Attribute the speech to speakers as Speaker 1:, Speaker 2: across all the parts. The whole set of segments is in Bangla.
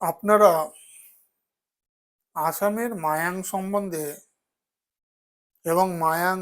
Speaker 1: আপনারা আসামের মায়াং সম্বন্ধে এবং মায়াং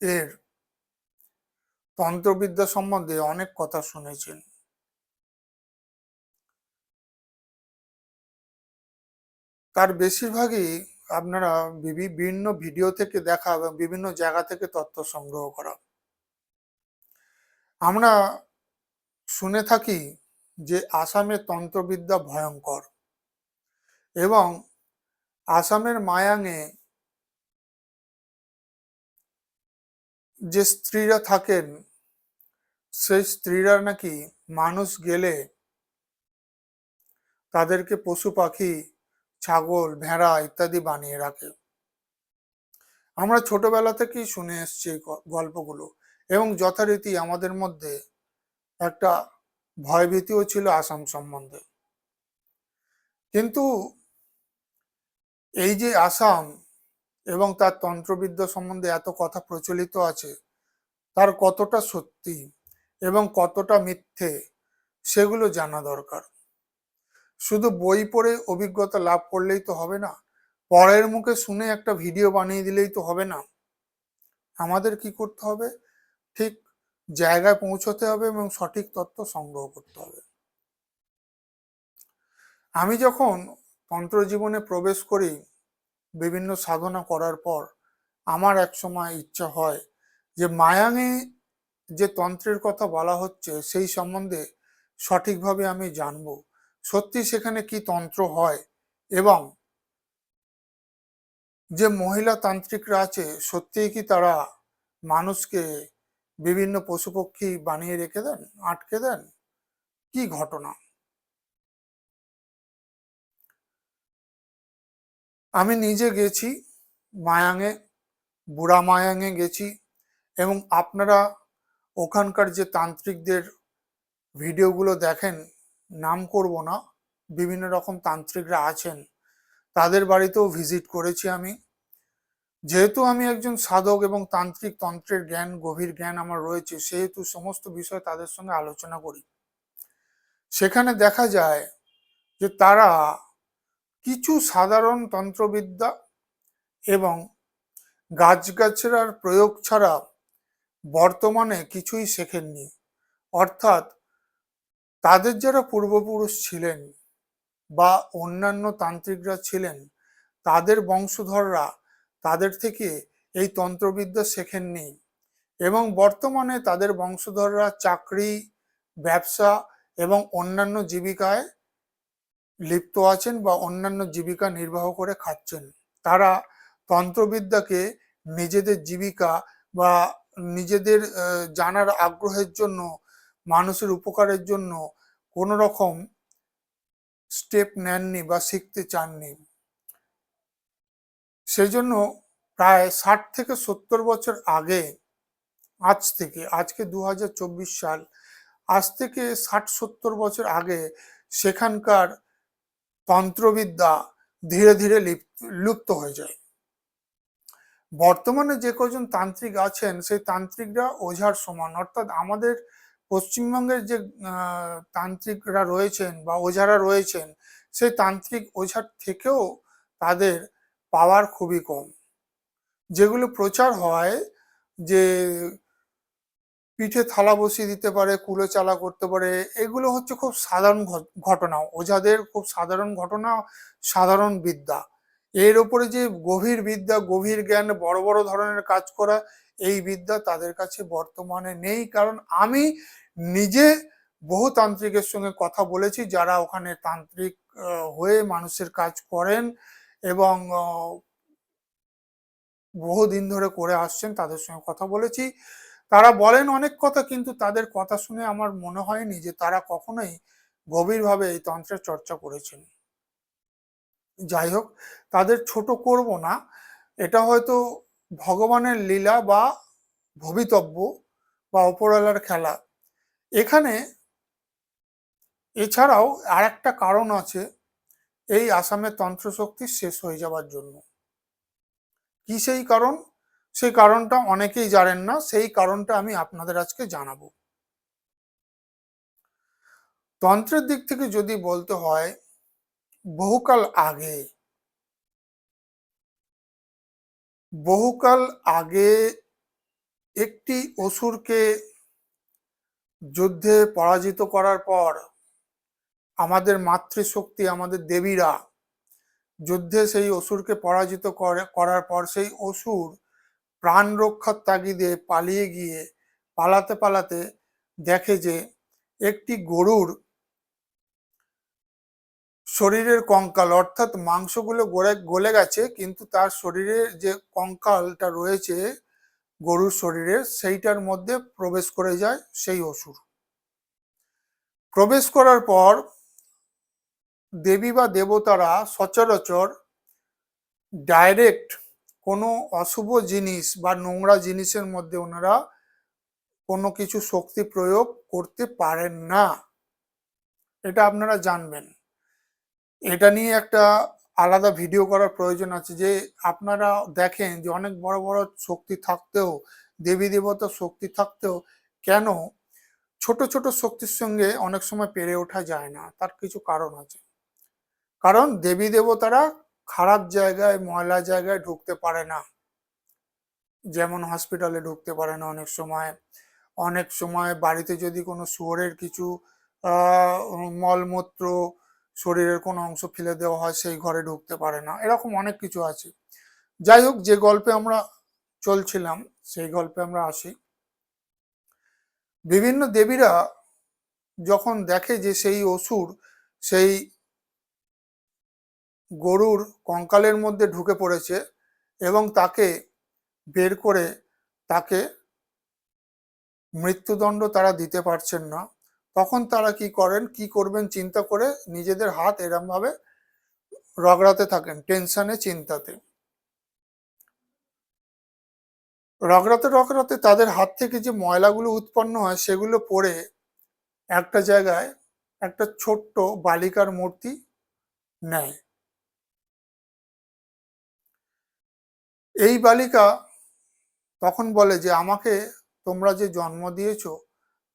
Speaker 1: এর তন্ত্রবিদ্যা সম্বন্ধে অনেক কথা শুনেছেন। তার বেশিরভাগই আপনারা বিভিন্ন ভিডিও থেকে দেখা এবং বিভিন্ন জায়গা থেকে তথ্য সংগ্রহ করা। আমরা শুনে থাকি যে আসামের তন্ত্রবিদ্যা ভয়ঙ্কর। এবং আসামের মায়াঙে যে স্ত্রীরা থাকেন, সেই স্ত্রীরা নাকি মানুষ গেলে তাদেরকে পশু পাখি, ছাগল, ভেড়া ইত্যাদি বানিয়ে রাখে। আমরা ছোটবেলা থেকেই শুনে এসছি গল্পগুলো এবং যথারীতি আমাদের মধ্যে একটা ভয়ভীতিও ছিল আসাম সম্বন্ধে। কিন্তু এই যে আসাম এবং তার তন্ত্রবিদ্যা সম্বন্ধে এত কথা প্রচলিত আছে, তার কতটা সত্যি এবং কতটা মিথ্যে সেগুলো জানা দরকার। শুধু বই পড়ে অভিজ্ঞতা লাভ করলেই তো হবে না, পরের মুখে শুনে একটা ভিডিও বানিয়ে দিলেই তো হবে না। আমাদের কি করতে হবে? ঠিক জায়গায় পৌঁছতে হবে এবং সঠিক তথ্য সংগ্রহ করতে হবে। আমি যখন তন্ত্র জীবনে প্রবেশ করি বিভিন্ন সাধনা করার পর, আমার এক সময় ইচ্ছা হয় যে মায়াঙে যে তন্ত্রের কথা বলা হচ্ছে সেই সম্বন্ধে সঠিকভাবে আমি জানব। সত্যি সেখানে কি তন্ত্র হয় এবং যে মহিলা তান্ত্রিকরা আছে সত্যিই কি তারা মানুষকে বিভিন্ন পশু পক্ষী বানিয়ে রেখে দেন, আটকে দেন? কি ঘটনা? আমি নিজে গেছি, মায়াঙে, বুড়া মায়াঙে গেছি এবং আপনারা ওখানকার যে তান্ত্রিকদের ভিডিওগুলো দেখেন, নাম করব না, বিভিন্ন রকম তান্ত্রিকরা আছেন, তাদের বাড়িতেও ভিজিট করেছি আমি। যেহেতু আমি একজন সাধক এবং তান্ত্রিক, তন্ত্রের জ্ঞান, গভীর জ্ঞান আমার রয়েছে, সেহেতু সমস্ত বিষয় তাদের সঙ্গে আলোচনা করি। সেখানে দেখা যায় যে তারা কিছু সাধারণ তন্ত্রবিদ্যা এবং গাছগাছড়ার প্রয়োগ ছাড়া বর্তমানে কিছুই শেখেননি। অর্থাৎ তাদের যারা পূর্বপুরুষ ছিলেন বা অন্যান্য তান্ত্রিকরা ছিলেন, তাদের বংশধররা তাদের থেকে এই তন্ত্রবিদ্যা শেখেননি এবং বর্তমানে তাদের বংশধররা চাকরি, ব্যবসা এবং অন্যান্য জীবিকায় লিপ্ত আছেন বা অন্যান্য জীবিকা নির্বাহ করে খাচ্ছেন। তারা তন্ত্রবিদ্যাকে নিজেদের জীবিকা বা নিজেদের জানার আগ্রহের জন্য, মানুষের উপকারের জন্য কোনো রকম স্টেপ নেননি বা শিখতে চাননি। সেই জন্য প্রায় ষাট থেকে সত্তর বছর আগে, আজ থেকে, আজকে দু হাজার চব্বিশ সাল, আজ থেকে ষাট সত্তর বছর আগে সেখানকার তন্ত্রবিদ্যা ধীরে ধীরে লুপ্ত হয়ে যায়। বর্তমানে যে কজন তান্ত্রিক আছেন, সেই তান্ত্রিকরা ওঝার সমান। অর্থাৎ আমাদের পশ্চিমবঙ্গের যে তান্ত্রিকরা রয়েছেন বা ওঝারা রয়েছেন, সেই তান্ত্রিক ওঝার থেকেও তাদের পাওয়ার খুবই কম। যেগুলো প্রচার হয় যে পিঠে থালা বসিয়ে দিতে পারে, কুলো চালা করতে পারে, এগুলো হচ্ছে খুব সাধারণ ঘটনা। ওঝাদের খুব সাধারণ ঘটনা, সাধারণ বিদ্যা। এর ওপরে যে গভীর বিদ্যা, গভীর জ্ঞান, বড় বড় ধরনের কাজ করা, এই বিদ্যা তাদের কাছে বর্তমানে নেই। কারণ আমি নিজে বহু তান্ত্রিকের সঙ্গে কথা বলেছি, যারা ওখানে তান্ত্রিক হয়ে মানুষের কাজ করেন। এবং বহুদিন ধরে করে আসছেন, তাদের সঙ্গে কথা বলেছি। তারা বলেন অনেক কথা, কিন্তু তাদের কথা শুনে আমার মনে হয়নি যে তারা কখনোই গভীরভাবে এই তন্ত্রের চর্চা করেছেন। যাই হোক, তাদের ছোট করব না। এটা হয়তো ভগবানের লীলা বা ভবিতব্য বা অপরালার খেলা। এখানে এছাড়াও আর একটা কারণ আছে। এই আসামের তন্ত্রশক্তি শেষ হয়ে যাওয়ার জন্য। কি সেই কারণ? সেই কারণটা অনেকেই জানেন না, সেই কারণটা আমি আপনাদের আজকে জানাব। তন্ত্রের দিক থেকে যদি বলতে হয়, বহুকাল আগে বহুকাল আগে একটি অসুরকে যুদ্ধে পরাজিত করার পর আমাদের মাতৃশক্তি আমাদের দেবীরা। যুদ্ধে সেই অসুরকে পরাজিত করার পর সেই অসুর প্রাণ রক্ষার তাগিদে পালিয়ে গিয়ে পালাতে পালাতে দেখে যে একটি গরুর শরীরের কঙ্কাল, অর্থাৎ মাংসগুলো গলে গলে গেছে, কিন্তু তার শরীরে যে কঙ্কালটা রয়েছে গরুর শরীরে, সেইটার মধ্যে প্রবেশ করে যায় সেই অসুর। প্রবেশ করার পর দেবী বা দেবতারা সচরাচর ডাইরেক্ট কোনো অশুভ জিনিস বা নোংরা জিনিসের মধ্যে ওনারা কোনো কিছু শক্তি প্রয়োগ করতে পারেন না। এটা আপনারা জানবেন। এটা নিয়ে একটা আলাদা ভিডিও করার প্রয়োজন আছে যে আপনারা দেখেন যে অনেক বড় বড় শক্তি থাকতেও, দেবী দেবতার শক্তি থাকতেও কেন ছোট ছোট শক্তির সঙ্গে অনেক সময় পেরে ওঠা যায় না, তার কিছু কারণ আছে। কারণ দেবী দেবতারা খারাপ জায়গায়, ময়লা জায়গায় ঢুকতে পারে না। যেমন হসপিটালে ঢুকতে পারে না অনেক সময়। অনেক সময় বাড়িতে যদি কোনো শুয়োরের কিছু মলমূত্র শরীরের কোনো অংশ ফেলে দেওয়া হয়, সেই ঘরে ঢুকতে পারে না। এরকম অনেক কিছু আছে। যাই হোক, যে গল্পে আমরা চলছিলাম, সেই গল্পে আমরা আসি। বিভিন্ন দেবীরা যখন দেখে যে সেই অসুর, সেই গরুর কঙ্কালের মধ্যে ঢুকে পড়েছে এবং তাকে বের করে তাকে মৃত্যুদণ্ড তারা দিতে পারছেন না। তখন তারা কি করেন? কি করবেন চিন্তা করে নিজেদের হাত এরমভাবে রগড়াতে থাকেন, টেনশনে, চিন্তাতে। রগড়াতে রগড়াতে তাদের হাত থেকে যে ময়লাগুলো উৎপন্ন হয় সেগুলো পড়ে একটা জায়গায় একটা ছোট্ট বালিকার মূর্তি নেয়। এই বালিকা তখন বলে যে, আমাকে তোমরা যে জন্ম দিয়েছ,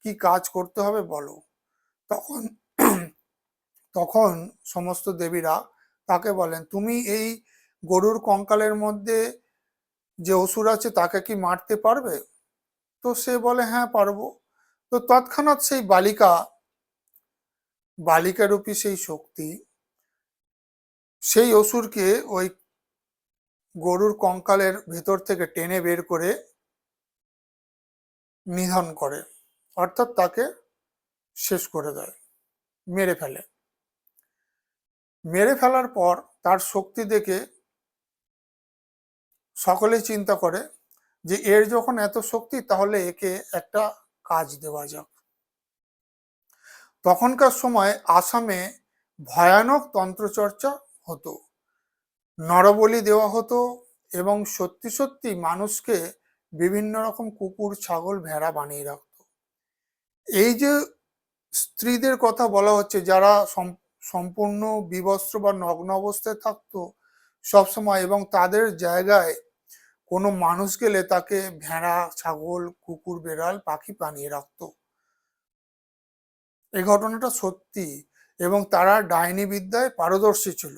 Speaker 1: কি কাজ করতে হবে বলো? তখন তখন সমস্ত দেবীরা তাকে বলেন, তুমি এই গরুর কঙ্কালের মধ্যে যে অসুর আছে, তাকে কি মারতে পারবে? তো সে বলে হ্যাঁ পারব। তো তৎক্ষণাৎ সেই বালিকা, বালিকারূপী সেই শক্তি, সেই অসুরকে ওই গরুর কঙ্কালের ভেতর থেকে টেনে বের করে নিধন করে, অর্থাৎ তাকে শেষ করে দেয়, মেরে ফেলে। মেরে ফেলার পর তার শক্তি দেখে সকলেই চিন্তা করে যে এর যখন এত শক্তি তাহলে একে একটা কাজ দেওয়া যাক। তখনকার সময় আসামে ভয়ানক তন্ত্রচর্চা হতো। নরবলি দেওয়া হতো এবং সত্যি সত্যি মানুষকে বিভিন্ন রকম কুকুর, ছাগল, ভেড়া বানিয়ে রাখত এই যে স্ত্রীদের কথা বলা হচ্ছে, যারা সম্পূর্ণ বিবস্ত্র বা নগ্ন অবস্থায় থাকতো সবসময় এবং তাদের জায়গায় কোনো মানুষ গেলে তাকে ভেড়া, ছাগল, কুকুর, বেড়াল, পাখি বানিয়ে রাখতো। এই ঘটনাটা সত্যি এবং তারা ডাইনি বিদ্যায় পারদর্শী ছিল।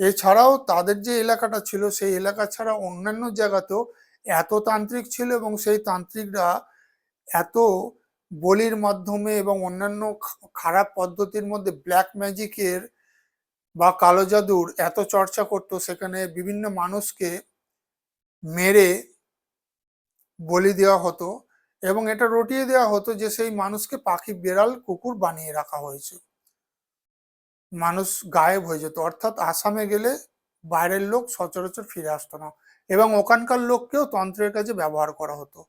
Speaker 1: এছাড়াও তাদের যে এলাকাটা ছিল, সেই এলাকা ছাড়া অন্যান্য জায়গাতেও এত তান্ত্রিক ছিল এবং সেই তান্ত্রিকরা এত বলির মাধ্যমে এবং অন্যান্য খারাপ পদ্ধতির মধ্যে ব্ল্যাক ম্যাজিকের বা কালো জাদুর এত চর্চা করতো, সেখানে বিভিন্ন মানুষকে মেরে বলি দেওয়া হতো এবং এটা রটিয়ে দেওয়া হতো যে সেই মানুষকে পাখি, বেড়াল, কুকুর বানিয়ে রাখা হয়েছে। মানুষ গায়েব হয়ে যেত। অর্থাৎ আসামে গেলে বাইরের লোক সচরাচর ফিরে আসতো না এবং ওখানকার লোককেও তন্ত্রের কাজে ব্যবহার করা হতো।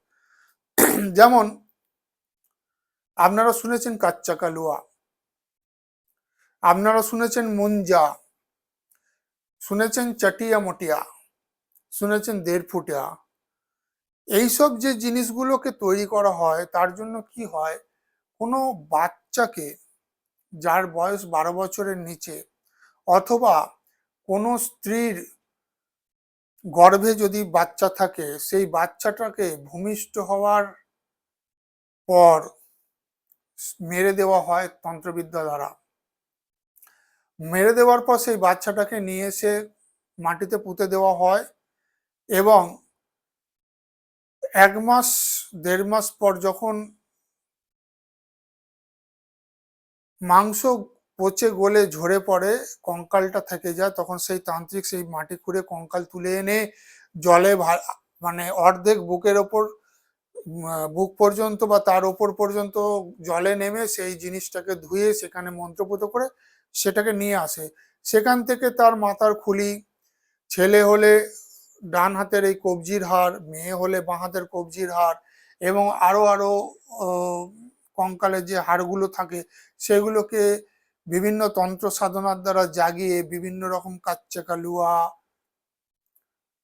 Speaker 1: যেমন আপনারা শুনেছেন কাচ্চা কালুয়া আপনারা শুনেছেন মুঞ্জা, শুনেছেন চাটিয়া মটিয়া শুনেছেন দেড় ফুটিয়া এইসব যে জিনিসগুলোকে তৈরি করা হয় তার জন্য কি হয়? কোনো বাচ্চাকে যার বয়স বারো বছরের নিচে, অথবা কোনো স্ত্রীর গর্ভে যদি বাচ্চা থাকে, সেই বাচ্চাটাকে ভূমিষ্ঠ হওয়ার পর মেরে দেওয়া হয় তন্ত্রবিদ্যা দ্বারা। মেরে দেওয়ার পর সেই বাচ্চাটাকে নিয়ে এসে মাটিতে পুঁতে দেওয়া হয় এবং এক মাস, দেড় মাস পর যখন মাংস পচে গলে ঝরে পড়ে কঙ্কালটা থেকে যায় তখন সেই তান্ত্রিক সেই মাটি খুঁড়ে কঙ্কাল তুলে এনে জলে মানে অর্ধেক বুকের ওপর বুক পর্যন্ত বা তার ওপর পর্যন্ত জলে নেমে সেই জিনিসটাকে ধুয়ে সেখানে মন্ত্রপুত করে সেটাকে নিয়ে আসে। সেখান থেকে তার মাথার খুলি ছেলে হলে ডান হাতের এই কবজির হার মেয়ে হলে বাঁ হাতের কবজির হার এবং আরও আরও আহ, কঙ্কালের যে হাড়গুলো থাকে, সেগুলোকে বিভিন্ন তন্ত্র সাধনার দ্বারা জাগিয়ে বিভিন্ন রকম কাচ্চা কালুয়া,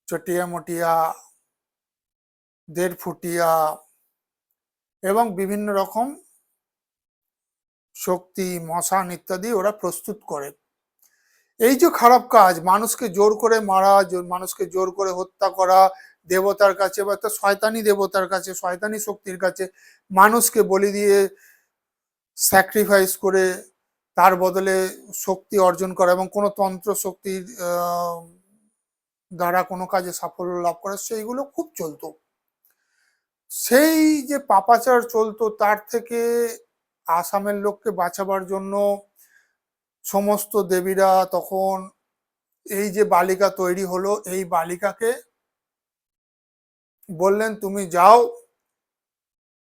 Speaker 1: চটিয়া মটিয়া দেড় ফুটিয়া এবং বিভিন্ন রকম শক্তি মশান ইত্যাদি ওরা প্রস্তুত করে। এই যে খারাপ কাজ, মানুষকে জোর করে মারা, মানুষকে জোর করে হত্যা করা দেবতার কাছে বা একটা শয়তানি দেবতার কাছে, শয়তানি শক্তির কাছে মানুষকে বলি দিয়ে স্যাক্রিফাইস করে তার বদলে শক্তি অর্জন করা এবং কোনো তন্ত্র শক্তির দ্বারা কোনো কাজে সাফল্য লাভ করা, সেইগুলো খুব চলতো। সেই যে পাপাচার চলতো, তার থেকে আসামের লোককে বাঁচাবার জন্য সমস্ত দেবীরা তখন এই যে বালিকা তৈরি হলো, এই বালিকাকে বললেন, তুমি যাও।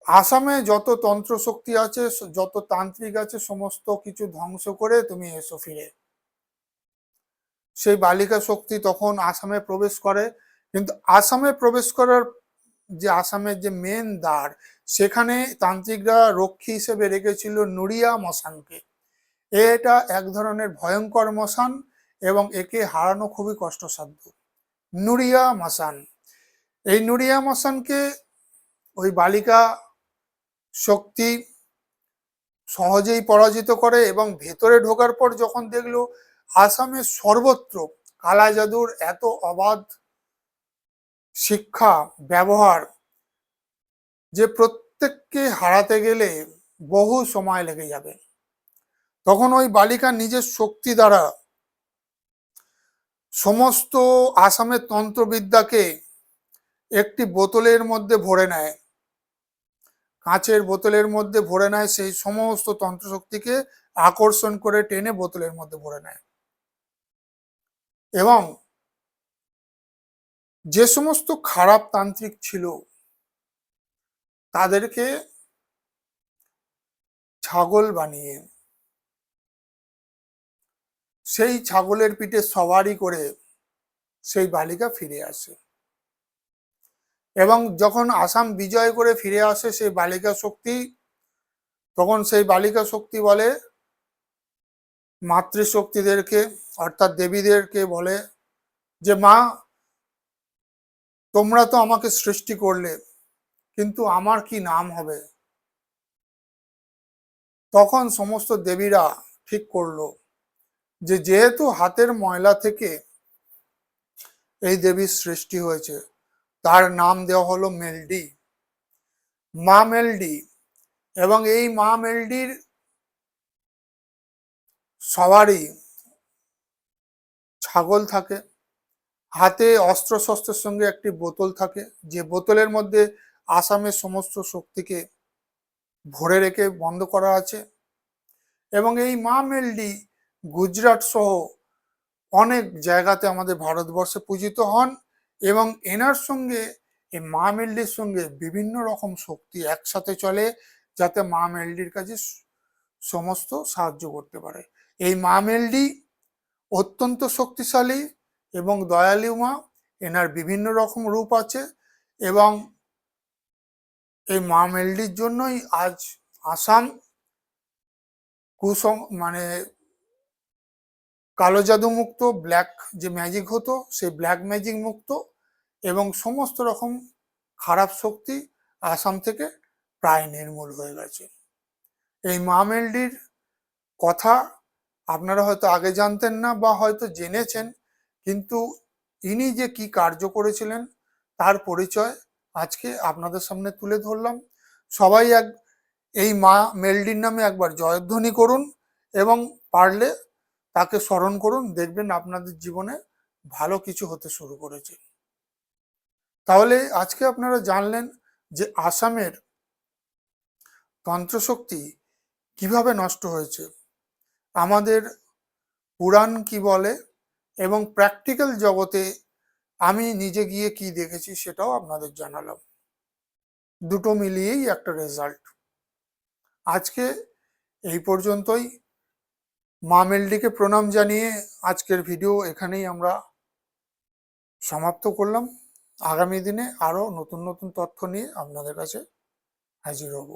Speaker 1: আসামে যত তন্ত্র শক্তি আছে, যত তান্ত্রিক আছে, সমস্ত কিছু ধ্বংস করে তুমি এসো ফিরে। সেই বালিকা শক্তি তখন আসামে প্রবেশ করে। কিন্তু আসামে প্রবেশ করার যে আসামের যে মেন দ্বার, সেখানে তান্ত্রিকরা রক্ষী হিসেবে রেখেছিল নুরিয়া মশানকে। এটা এক ধরনের ভয়ঙ্কর মশান এবং একে হারানো খুবই কষ্টসাধ্য। নুরিয়া মশান। এই নুরিয়া মশানকে ওই বালিকা শক্তি সহজেই পরাজিত করে এবং ভেতরে ঢোকার পর যখন দেখল আসামের সর্বত্র কালা জাদুর এত অবাধ শিক্ষা, ব্যবহার যে প্রত্যেককে হারাতে গেলে বহু সময় লেগে যাবে। তখন ওই বালিকা নিজের শক্তি দ্বারা সমস্ত আসামের তন্ত্রবিদ্যাকে একটি বোতলের মধ্যে ভরে নেয়। কাঁচের বোতলের মধ্যে ভরে নেয়, সেই সমস্ত তন্ত্রশক্তিকে আকর্ষণ করে টেনে বোতলের মধ্যে ভরে নেয়। এবং যে সমস্ত খারাপ তান্ত্রিক ছিল, তাদেরকে ছাগল বানিয়ে, সেই ছাগলের পিঠে সওয়ারি করে সেই বালিকা ফিরে আসে। এবং যখন আসাম বিজয় করে ফিরে আসে সেই বালিকা শক্তি, তখন সেই বালিকা শক্তি বলে মাতৃশক্তিদেরকে, অর্থাৎ দেবীদেরকে বলে যে, মা, তোমরা তো আমাকে সৃষ্টি করলে, কিন্তু আমার কি নাম হবে? তখন সমস্ত দেবীরা ঠিক করল যে, যেহেতু হাতের ময়লা থেকে এই দেবীর সৃষ্টি হয়েছে তার নাম দেওয়া হলো মেলডি। মা মেলডি এবং এই মা মেলডির সবারই ছাগল থাকে, হাতে অস্ত্র শস্ত্রের সঙ্গে একটি বোতল থাকে, যে বোতলের মধ্যে আসামের সমস্ত শক্তিকে ভরে রেখে বন্ধ করা আছে এবং এই মা মেলডি গুজরাট সহ অনেক জায়গাতে আমাদের ভারতবর্ষে পূজিত হন। এবং এনার সঙ্গে, এই মা মেলডির সঙ্গে বিভিন্ন রকম শক্তি একসাথে চলে যাতে মা মেলডির কাছে সমস্ত সাহায্য করতে পারে। এই মা মেলডি অত্যন্ত শক্তিশালী এবং দয়ালু মা। এনার বিভিন্ন রকম রূপ আছে এবং এই মা মেলডির জন্যই আজ আসাম কুসং মানে কালো জাদু মুক্ত ব্ল্যাক যে ম্যাজিক হতো, সেই ব্ল্যাক ম্যাজিক মুক্ত এবং সমস্ত রকম খারাপ শক্তি আসাম থেকে প্রায় নির্মূল হয়ে গেছে। এই মা মেলডির কথা আপনারা হয়তো আগে জানতেন না বা হয়তো জেনেছেন, কিন্তু ইনি যে কি কার্য করেছিলেন তার পরিচয় আজকে আপনাদের সামনে তুলে ধরলাম। সবাই এক, এই মা মেলডির নামে একবার জয়ধ্বনি করুন এবং পারলে তাকে স্মরণ করুন, দেখবেন আপনাদের জীবনে ভালো কিছু হতে শুরু করেছে। তাহলে আজকে আপনারা জানলেন যে আসামের তন্ত্রশক্তি কীভাবে নষ্ট হয়েছে। আমাদের পুরাণ কি বলে এবং প্র্যাকটিক্যাল জগতে আমি নিজে গিয়ে কি দেখেছি সেটাও আপনাদের জানালাম। দুটো মিলিয়েই একটা রেজাল্ট আজকে এই পর্যন্তই। মা মেলডিকে প্রণাম জানিয়ে আজকের ভিডিও এখানেই আমরা সমাপ্ত করলাম। আগামী দিনে আরও নতুন নতুন তথ্য নিয়ে আপনাদের কাছে হাজির হব।